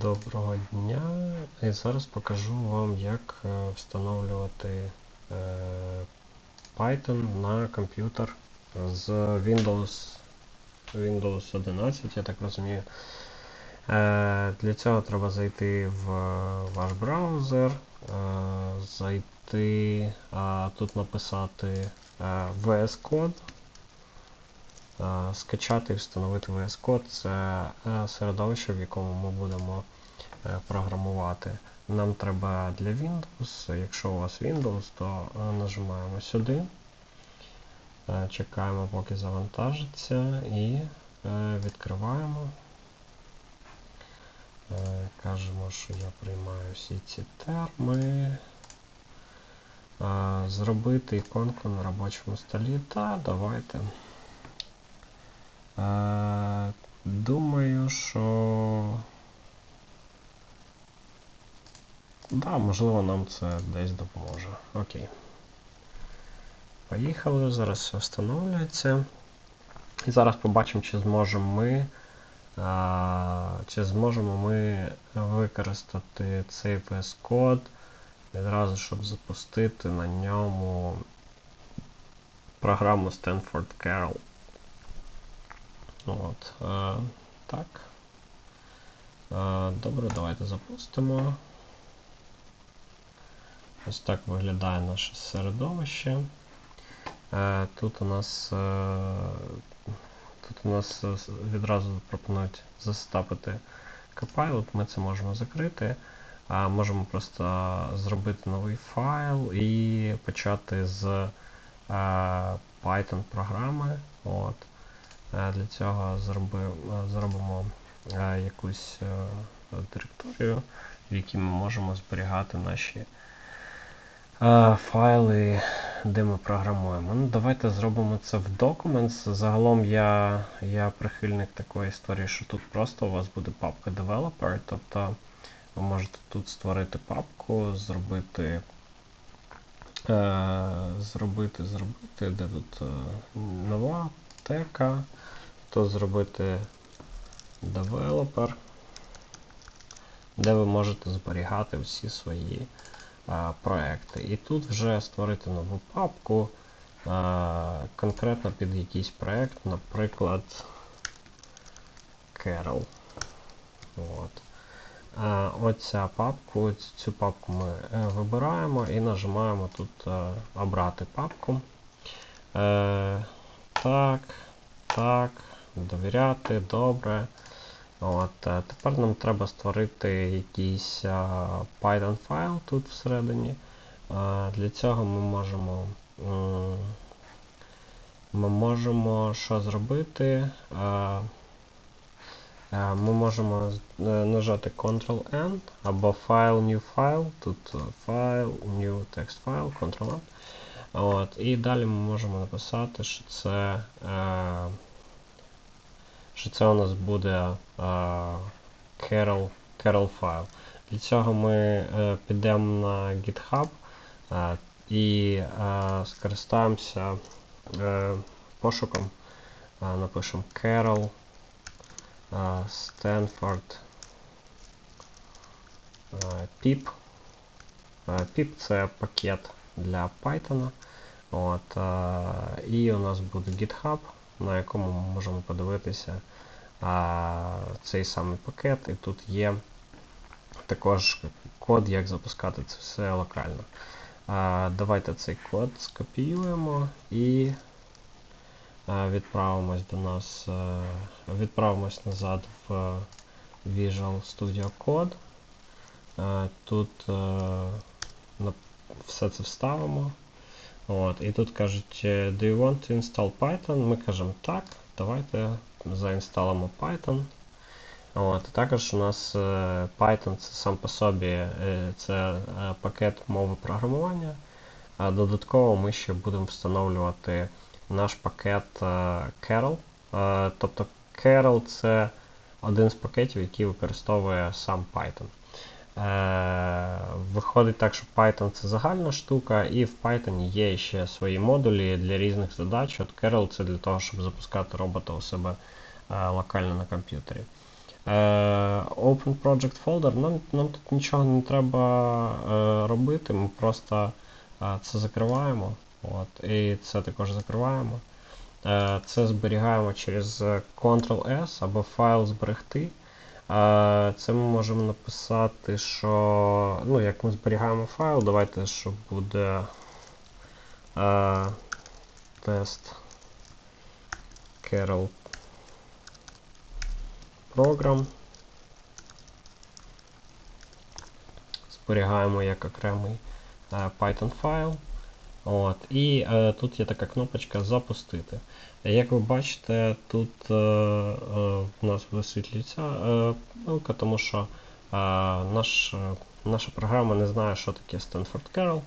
Доброго дня! І зараз покажу вам, як е, встановлювати е, Python на комп'ютер з Windows Windows 11, я так розумію. Е, Для цього треба зайти в ваш браузер, зайти, тут написати VS Code. Е, Скачати і встановити VS Code це е, середовище, в якому ми будемо е, програмувати. Нам треба для Windows. Якщо у вас Windows, то нажимаємо сюди, чекаємо, поки завантажиться, і відкриваємо. Кажемо, що я приймаю всі ці терми. Зробити іконку на робочому столі. Та, давайте. Думаю, що. Да, можливо, нам це десь допоможе. Окей. Поїхали, зараз все встановлюється. І зараз побачимо, чи зможемо ми. а, Чи зможемо ми використати цей Code відразу, щоб запустити на ньому програму Stanford Carol. От, е, так. Е, добре, давайте запустимо. Ось так виглядає наше середовище. Е, тут у нас е, тут у нас відразу пропонують застапити Copilot, ми це можемо закрити. А можемо просто зробити новий файл і почати з е, Python програми. От. Е, Для цього е, зробимо е, якусь директорію, в якій ми можемо зберігати наші файли, де ми програмуємо. Ну, Давайте зробимо це в Documents. Загалом я, я прихильник такої історії, що тут просто у вас буде папка Developer, тобто ви можете тут створити папку, зробити. Зробити, зробити, де тут нова тека, то зробити developer, де ви можете зберігати всі свої а, проекти. І тут вже створити нову папку а, конкретно під якийсь проект, наприклад, Carol. От. А, Оця папку, цю папку ми е, вибираємо і нажимаємо тут е, обрати папку. Е, так, так, довіряти, добре. От, е, Тепер нам треба створити якийсь Python файл тут всередині. Для цього ми можемо ми можемо що зробити? Ми можемо е, нажати Ctrl-N або File, New File. Тут е, File, New Text File, Ctrl-N. І далі ми можемо написати, що це, е, що це у нас буде е, Carol, файл. Для цього ми е, підемо на GitHub е, і скористаємося пошуком. Напишемо Carol Stanford pip. Pip це пакет для Python. От, і у нас буде GitHub, на якому ми можемо подивитися е, цей самий пакет, і тут є також код, як запускати це все локально. Е, давайте цей код скопіюємо і е, відправимось до нас, е, відправимось назад в Visual Studio Code. Е, тут е, на- все це вставимо. От, і тут кажуть, е, do you want to install Python? Ми кажемо так, давайте заінсталимо Python. От, також у нас е, Python це сам по собі е, це пакет мови програмування. А додатково ми ще будемо встановлювати наш пакет Carol. Тобто Carol це один з пакетів, який використовує сам Python. Е, Виходить так, що Python це загальна штука, і в Python є ще свої модулі для різних задач. От Carol це для того, щоб запускати робота у себе е, локально на комп'ютері. Е, Open Project Folder, нам, нам тут нічого не треба робити, ми просто це закриваємо. От, і це також закриваємо. Це зберігаємо через Ctrl-S або файл зберегти. Це ми можемо написати, що ну, як ми зберігаємо файл, давайте, щоб буде е, тест Carol Program. Зберігаємо як окремий е, Python файл. От, І е, тут є така кнопочка Запустити. Як ви бачите, тут е, е, у нас висвітлюється е, помилка, тому що е, наш, е, наша програма не знає, що таке Stanford Carol.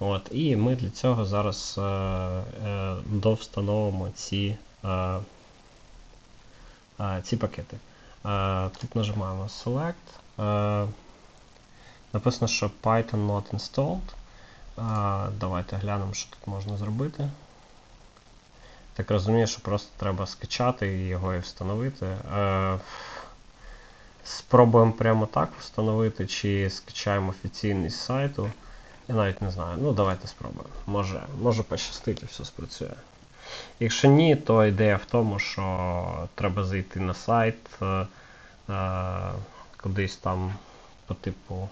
От, І ми для цього зараз е, е, довстановимо ці, е, е, ці пакети. Е, тут нажимаємо Select. Е, написано, що Python not installed. Е, давайте глянемо, що тут можна зробити. Так розумію, що просто треба скачати і його і встановити. Е, спробуємо прямо так встановити, чи скачаємо офіційний з сайту. Я навіть не знаю. Ну, давайте спробуємо. Може, може пощастить все спрацює. Якщо ні, то ідея в тому, що треба зайти на сайт е, е, кудись там по типу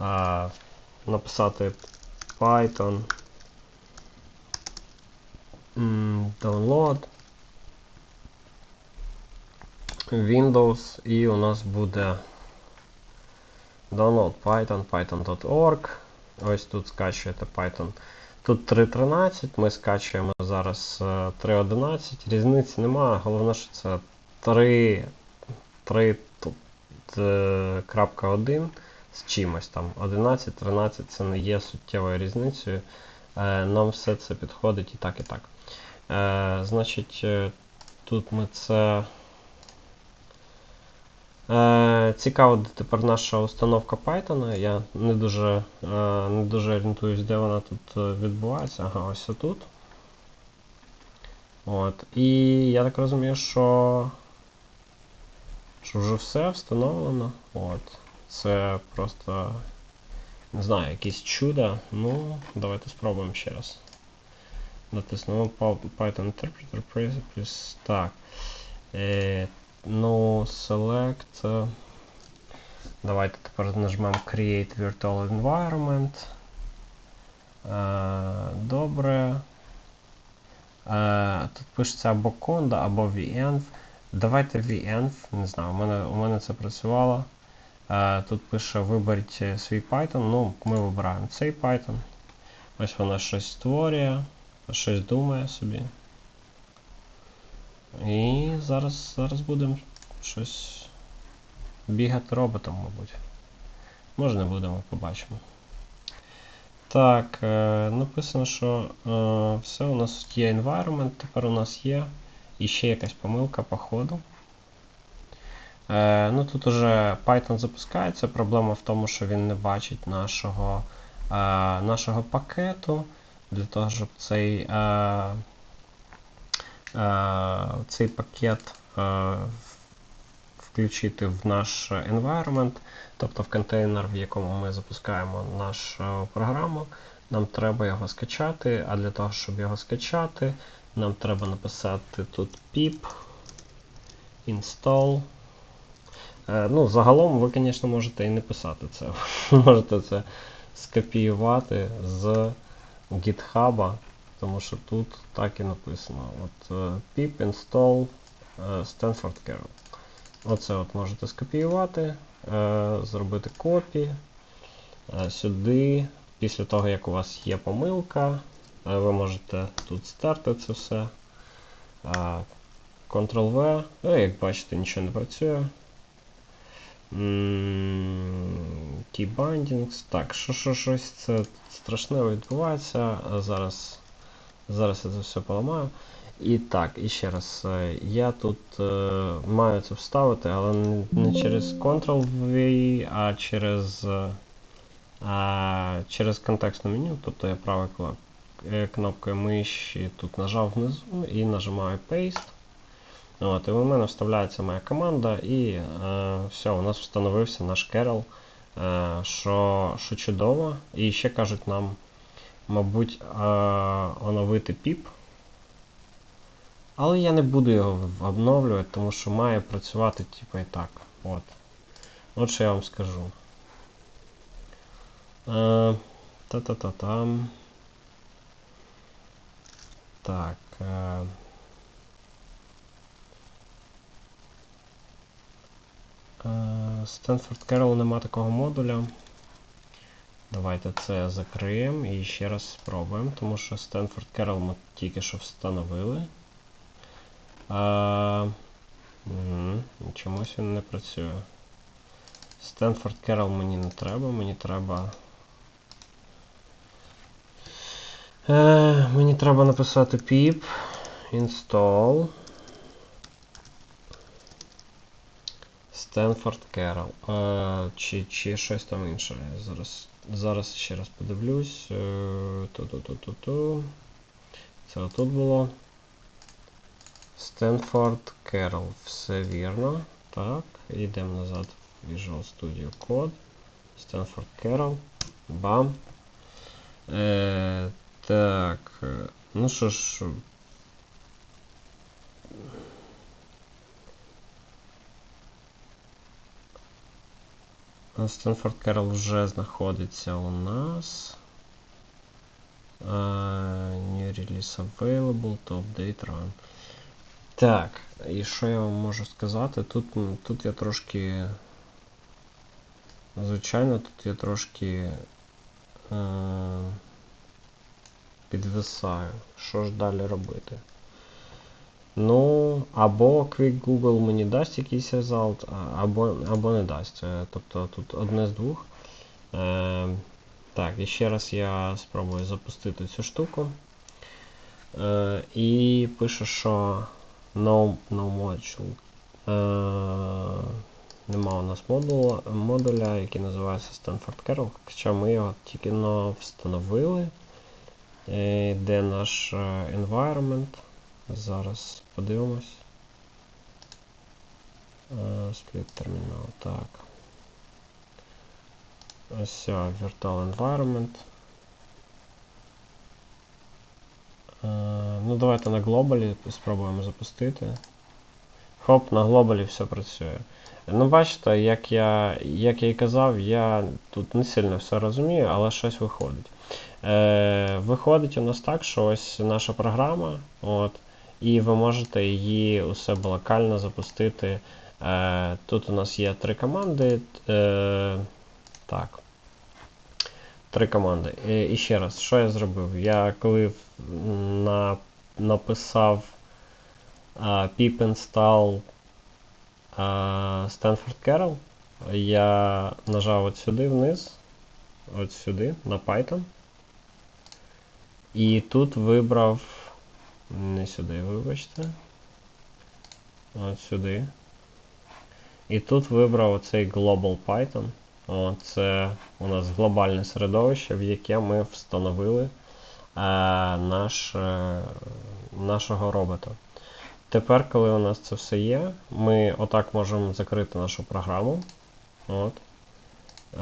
е, написати Python download Windows і у нас буде download Python, python.org. Ось тут скачуєте Python. Тут 3.13, ми скачуємо зараз 3.11. Різниці немає, головне, що це 3.1 з чимось там. 11, 13 це не є суттєвою різницею. Е, Нам все це підходить і так, і так. Е, Значить, е, тут ми це. Цікаво, тепер наша установка Python. Я не дуже не дуже орієнтуюсь, де вона тут відбувається. Ага, ось тут. От. І я так розумію, що що вже все встановлено. От. Це просто не знаю, якесь чудо. Ну, давайте спробуємо ще раз. Натиснемо Python Interpreter Previous. Так. Е, Ну, select. Давайте тепер нажмемо Create Virtual Environment. Е, Добре. Е, Тут пишеться або Conda, або VNV. Давайте VNV, не знаю, у мене у мене це працювало. Е, Тут пише виберіть свій Python. Ну, ми вибираємо цей Python. Ось вона щось створює, щось думає собі. І зараз зараз будемо щось бігати роботом, мабуть. Може не будемо, побачимо. Так, е, написано, що е, все, у нас є environment, тепер у нас є. І ще якась помилка по ходу. Е, ну Тут уже Python запускається. Проблема в тому, що він не бачить нашого е, нашого пакету. Для того, щоб цей е, цей пакет включити в наш environment, тобто в контейнер, в якому ми запускаємо нашу програму, нам треба його скачати, а для того, щоб його скачати, нам треба написати тут pip install. Е, ну, Загалом ви, звісно, можете і не писати це. можете це скопіювати з GitHub, тому що тут так і написано. От pip install Stanford Carol. Оце от можете скопіювати, зробити копі. Сюди, після того, як у вас є помилка, ви можете тут стерти це все. Ctrl-V, ну, як бачите, нічого не працює. T-bindings. Так, що, що щось це страшне відбувається. Зараз зараз я це все поламаю. І так, і ще раз, я тут е, маю це вставити, але не через Ctrl-V, а через а, через контекстне меню, тобто я правою кнопкою миші тут нажав внизу і нажимаю Paste. От, і у мене вставляється моя команда, і е, все, у нас встановився наш Керол, е, що, що чудово. І ще кажуть нам, мабуть, е, оновити піп. Але я не буду його обновлювати, тому що має працювати типу і так. От. От що я вам скажу. Е, Та-та-та-там. Так. Е, Stanford Carol нема такого модуля. Давайте це закриємо і ще раз спробуємо, тому що Stanford Carol ми тільки що встановили. А, угу, чомусь він не працює. Stanford Carol мені не треба, мені треба. Е, мені треба написати pip install Stanford Carol. Е, чи, чи щось там інше. Зараз, зараз ще раз подивлюсь. Е, Ту-ту-ту-ту-ту. Це отут було. Stanford Carol. Все вірно. Так, йдемо назад в Visual Studio Code. Stanford Carol. Бам. Е, так. е, Ну що ж. Stanford Carol вже знаходиться у нас. New release available to update run. Так, і що я вам можу сказати? Тут, тут я трошки. Звичайно, тут я трошки е, підвисаю. Що ж далі робити? Ну, або Quick Google мені дасть якийсь результат, або, або не дасть. Е, Тобто тут одне з двох. Е, так, і ще раз я спробую запустити цю штуку. Е, і пише, що no, no module. Е, нема у нас модуля, модуля, який називається Stanford Carol, хоча ми його тільки но встановили. Е, де наш е, environment. Зараз подивимось. Е, Split термінал, так. Ось Virtual Environment. Е, Ну, давайте на глобалі спробуємо запустити. Хоп, на глобалі все працює. Ну, бачите, як я, як я і казав, я тут не сильно все розумію, але щось виходить. Е, Виходить у нас так, що ось наша програма, от, і ви можете її у себе локально запустити. Е, Тут у нас є три команди. Е, Так. Три команди. І, і ще раз, що я зробив? Я коли на, написав pip install Stanford Carol, я нажав от сюди вниз, от сюди, на Python. І тут вибрав. Не сюди, вибачте. От сюди. І тут вибрав оцей Global Python. О, це у нас глобальне середовище, в яке ми встановили е, наш, е, нашого робота. Тепер, коли у нас це все є, ми отак можемо закрити нашу програму. От.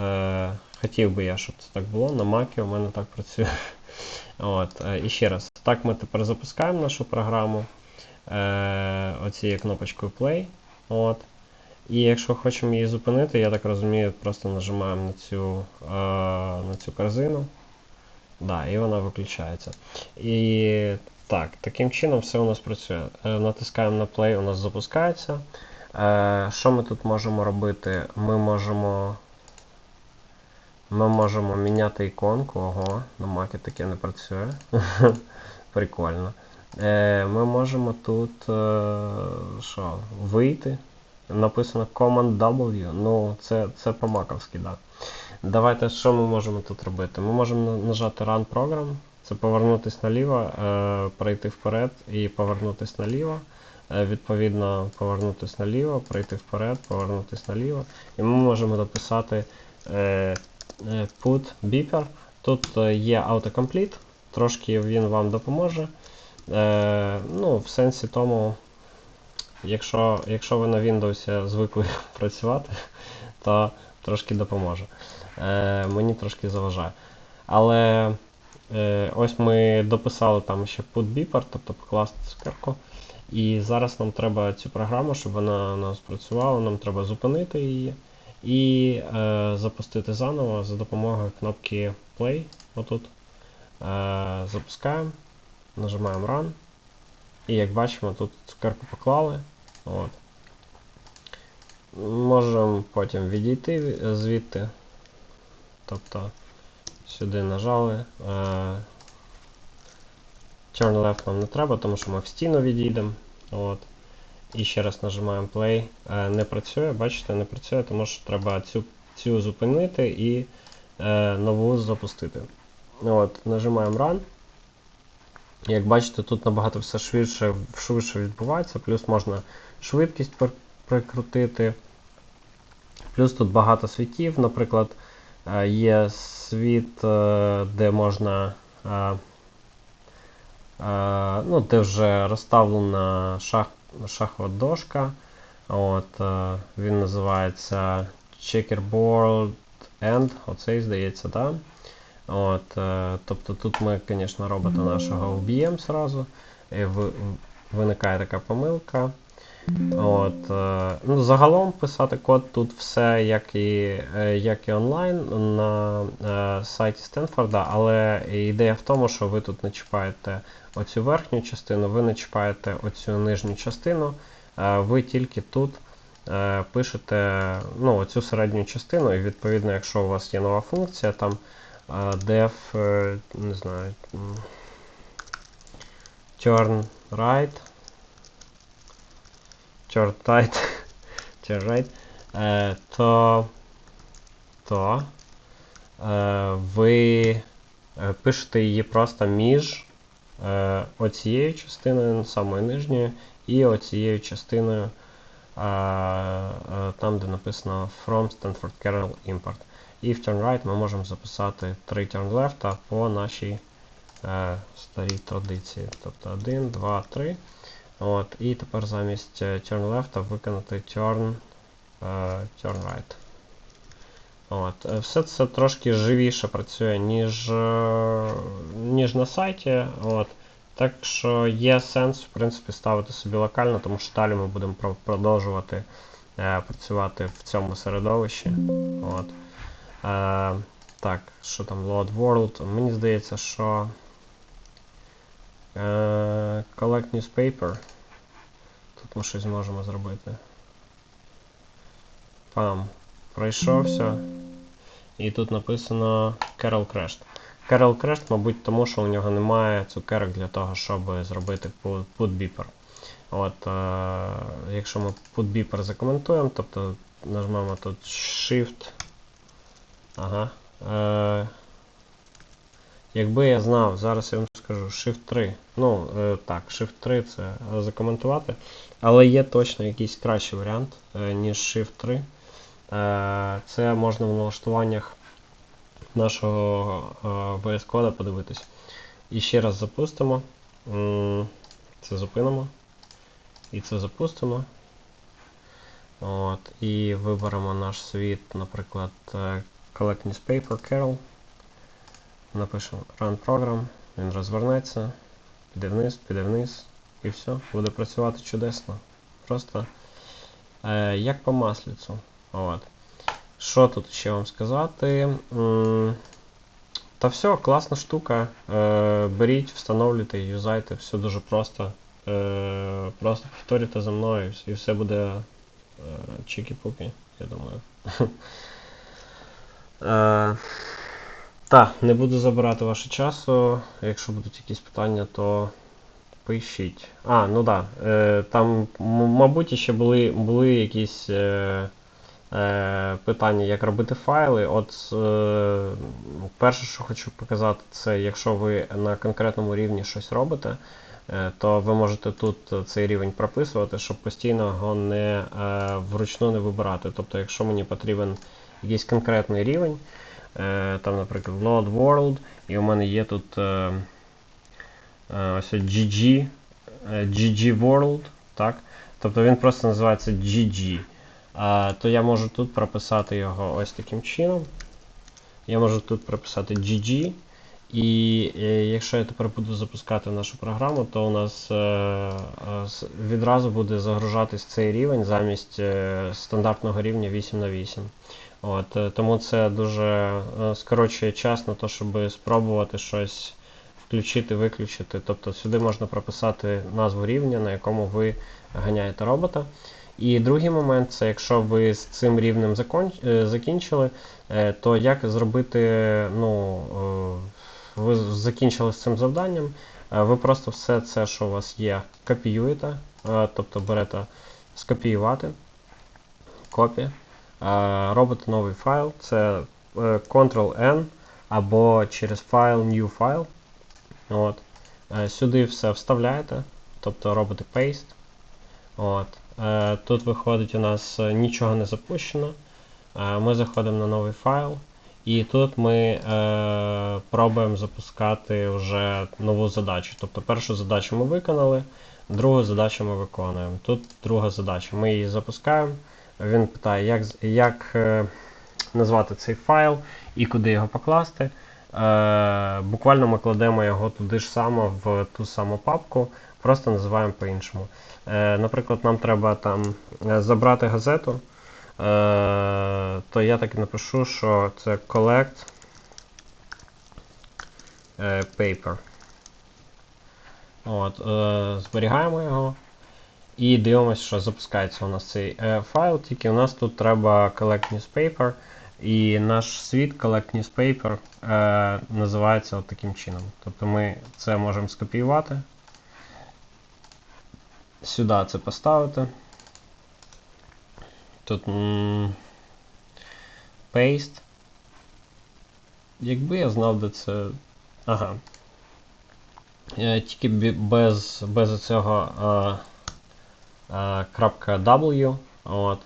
Е, хотів би я, щоб це так було. На Mac у мене так працює. От, е, і ще раз, так ми тепер запускаємо нашу програму е, оцією кнопочкою Play. От. І якщо хочемо її зупинити, я так розумію, просто нажимаємо на цю, е, на цю корзину. Да, і вона виключається. І так, таким чином все у нас працює. Е, натискаємо на Play, у нас запускається. Е, що ми тут можемо робити? Ми можемо. Ми можемо міняти іконку. Ого, на Mac таке не працює. Прикольно. Е, ми можемо тут е, що, вийти. Написано Command W. Ну, це, це по-маковськи, да. Давайте що ми можемо тут робити? Ми можемо нажати Run Program, це повернутися наліво, е, пройти вперед і повернутися наліво. Е, відповідно, повернутися наліво, пройти вперед, повернутися наліво. І ми можемо дописати е, put beeper. Тут е, є autocomplete, трошки він вам допоможе. Е, ну, в сенсі тому, якщо, якщо ви на Windows звикли працювати, то трошки допоможе. Е, мені трошки заважає. Але е, ось ми дописали там ще put beeper, тобто покласти цукерку. І зараз нам треба цю програму, щоб вона у нас працювала, нам треба зупинити її і е, запустити заново за допомогою кнопки Play. Отут. Е, запускаємо, нажимаємо Run. І як бачимо, тут цукерку поклали. От. Можемо потім відійти звідти. Тобто сюди нажали. Е, Turn left нам не треба, тому що ми в стіну відійдемо. І ще раз нажимаємо Play. Е, не працює, бачите, не працює, тому що треба цю цю зупинити і е, нову запустити. От, Нажимаємо Run. Як бачите, тут набагато все швидше швидше відбувається, плюс можна швидкість прикрутити. Плюс тут багато світів, наприклад, е, є світ, е, де можна, ну, де вже розставлена шах, шахова дошка. От, Він називається Checkerboard End, оцей здається, да? От, е, Тобто тут ми, звісно, робота нашого вб'ємо сразу. І виникає така помилка. От, е, ну, Загалом писати код тут все, як і е, як і онлайн на е, сайті Стенфорда, але ідея в тому, що ви тут не чіпаєте оцю верхню частину, ви не чіпаєте оцю нижню частину, ви тільки тут пишете ну, оцю середню частину, і відповідно, якщо у вас є нова функція, там def, не знаю, turn right, е, то, то е, ви пишете її просто між оцією частиною, самою нижньою, і оцією частиною, там, де написано From Stanford Kernel Import. І в turn right ми можемо записати 3 turn left по нашій е, старій традиції. Тобто 1, 2, 3. От, І тепер замість е, turn left виконати turn, е, turn right. От. Е, все це трошки живіше працює, ніж ніж на сайті. От. Так що є сенс в принципі, ставити собі локально, тому що далі ми будемо продовжувати е, працювати в цьому середовищі. От. Е, Так, що там Load World? Мені здається, що Collect Newspaper. Тут ми щось зможемо зробити. Пам. Пройшовся. І тут написано Carol Crashed. Carol Crashed, мабуть, тому що у нього немає цукерок для того, щоб зробити put beeper. От, е, Якщо ми put beeper закоментуємо, тобто нажмемо тут Shift. Ага. Е, Якби я знав, зараз я вам скажу Shift 3. Ну, е, так, Shift 3 це закоментувати. Але є точно якийсь кращий варіант, е, ніж Shift 3. Е, Це можна в налаштуваннях нашого VS кода подивитись. І ще раз запустимо. Це зупинимо. І це запустимо. От, І виберемо наш світ, наприклад, Collect Newspaper Carol. Напишемо Run Program, він розвернеться, піде вниз, піде вниз і все, буде працювати чудесно. Просто е, як по маслицю. От. Що тут ще вам сказати? М та все, класна штука. Е, Беріть, встановлюйте, юзайте, все дуже просто. Е, Просто повторюйте за мною і все буде е, чікі-пуки, я думаю. Так, не буду забирати ваше часу. Якщо будуть якісь питання, то пишіть. А, ну так. Да, е, Там, мабуть, ще були були якісь е, е, питання, як робити файли. От е, перше, що хочу показати, це якщо ви на конкретному рівні щось робите. Е, то ви можете тут цей рівень прописувати, щоб постійно його не е, вручну не вибирати. Тобто, якщо мені потрібен якийсь конкретний рівень. Е, там, наприклад, Load World, і у мене є тут е, е, ось GG GG World. так, тобто він просто називається GG. То я можу тут прописати його ось таким чином. Я можу тут прописати GG. І якщо я тепер буду запускати нашу програму, то у нас відразу буде загружатись цей рівень замість стандартного рівня 8 на 8. От, е, тому це дуже е, скорочує час на те, щоб спробувати щось включити, виключити. Тобто сюди можна прописати назву рівня, на якому ви ганяєте робота. І другий момент це якщо ви з цим рівнем е, закінчили, то як зробити, ну, ви закінчили з цим завданням, ви просто все це, що у вас є, копіюєте, тобто берете скопіювати, копія, робите новий файл, це е, Ctrl-N або через файл New File. От. Е, Сюди все вставляєте, тобто робите paste. От. Е, Тут виходить у нас нічого не запущено. Ми заходимо на новий файл. І тут ми е, пробуємо запускати вже нову задачу. Тобто першу задачу ми виконали, другу задачу ми виконуємо. Тут друга задача. Ми її запускаємо. Він питає, як, як е, назвати цей файл і куди його покласти. Е, буквально ми кладемо його туди ж само в ту саму папку, просто називаємо по-іншому. Е, наприклад, нам треба там забрати газету. То я так і напишу, що це collect paper. От, зберігаємо його і дивимося, що запускається у нас цей е, файл, тільки у нас тут треба collect newspaper, і наш світ collect newspaper е, називається от таким чином. Тобто ми це можемо скопіювати, сюди це поставити. Тут paste. Якби я знав, де це. Ага. Е, Тільки без, без цього е, W. От.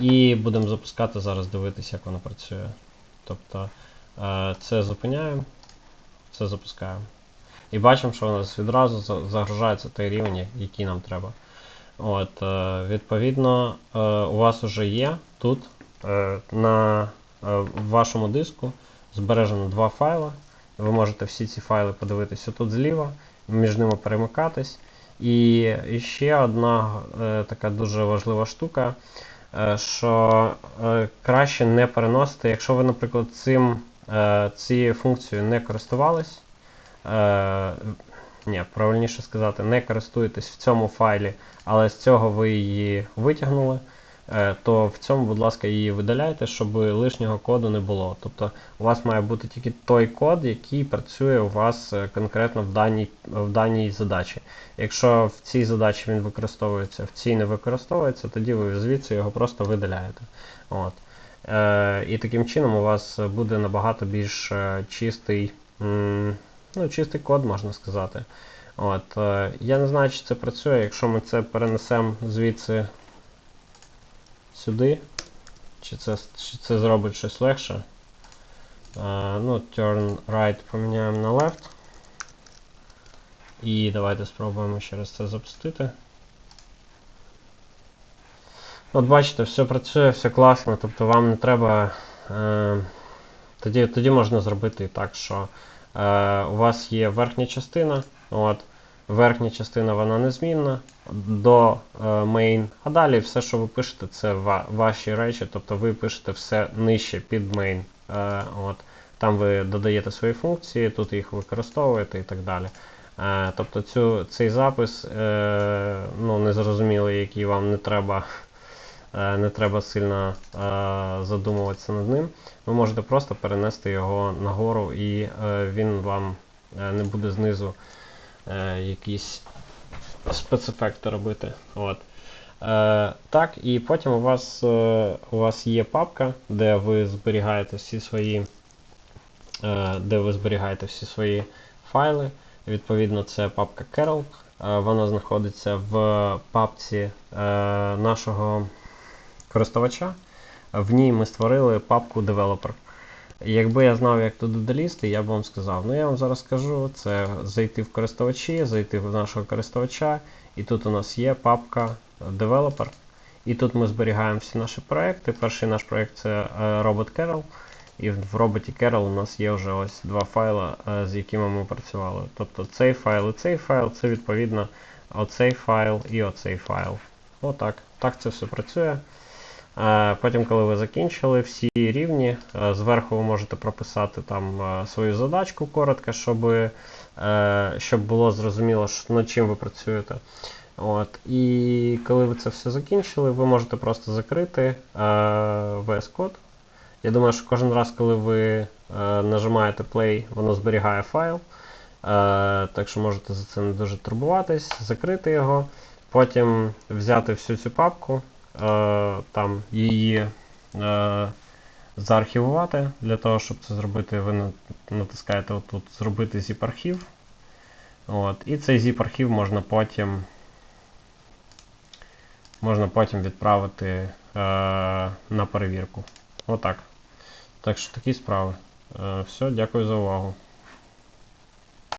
І будемо запускати зараз, дивитися, як воно працює. Тобто е, це зупиняємо, це запускаємо. І бачимо, що у нас відразу загружається той рівень, який нам треба. От, е, відповідно, е, у вас вже є тут е, на е, вашому диску збережено два файли. Ви можете всі ці файли подивитися тут зліва, між ними перемикатись. І, ще одна е, така дуже важлива штука, е, що е, краще не переносити, якщо ви, наприклад, цим, цією функцією не користувались. Ні, правильніше сказати, не користуєтесь в цьому файлі, але з цього ви її витягнули, то в цьому, будь ласка, її видаляйте, щоб лишнього коду не було. Тобто у вас має бути тільки той код, який працює у вас е, конкретно в даній, в даній задачі. Якщо в цій задачі він використовується, в цій не використовується, тоді ви звідси його просто видаляєте. От. Е, і таким чином у вас буде набагато більш е, чистий, ну, чистий код, можна сказати. От, е, я не знаю, чи це працює, якщо ми це перенесемо звідси сюди, чи це, чи це зробить щось легше. Е, ну, turn right поміняємо на left. І давайте спробуємо ще раз це запустити. От бачите, все працює, все класно, тобто вам не треба. Е, тоді, тоді можна зробити так, що е, у вас є верхня частина. От, верхня частина вона незмінна до е, main, а далі все, що ви пишете, це ва- ваші речі, тобто ви пишете все нижче під main. Е, от, там ви додаєте свої функції, тут їх використовуєте і так далі. Е, тобто цю, цей запис ну, незрозумілий, який вам не треба, не треба сильно задумуватися над ним. Ви можете просто перенести його нагору і він вам не буде знизу е, якісь спецефекти робити. От. Е, так, і потім у вас, е, у вас є папка, де ви зберігаєте всі свої, е, де ви зберігаєте всі свої файли. Відповідно, це папка Carol. Е, Вона знаходиться в папці е, нашого користувача. В ній ми створили папку Developer. Якби я знав, як туди долізти, я б вам сказав. Ну я вам зараз скажу, це зайти в користувачі, зайти в нашого користувача, і тут у нас є папка Developer. І тут ми зберігаємо всі наші проекти. Перший наш проект це е, Robot Carol. І в в роботі Carol у нас є вже ось два файли, е, з якими ми працювали. Тобто цей файл і цей файл це відповідно оцей файл і оцей файл. Отак. Так це все працює. Потім, коли ви закінчили всі рівні, е, зверху ви можете прописати там е, свою задачку коротко, щоб, е, щоб було зрозуміло, над чим ви працюєте. От. І коли ви це все закінчили, ви можете просто закрити VS Code. Я думаю, що кожен раз, коли ви нажимаєте play, воно зберігає файл. Так що можете за це не дуже турбуватись, закрити його, потім взяти всю цю папку, там її е, заархівувати. Для того, щоб це зробити, ви натискаєте отут зробити zip-архів. От, і цей zip-архів можна потім можна потім відправити е, на перевірку. Отак. Так що такі справи. Е, все, дякую за увагу.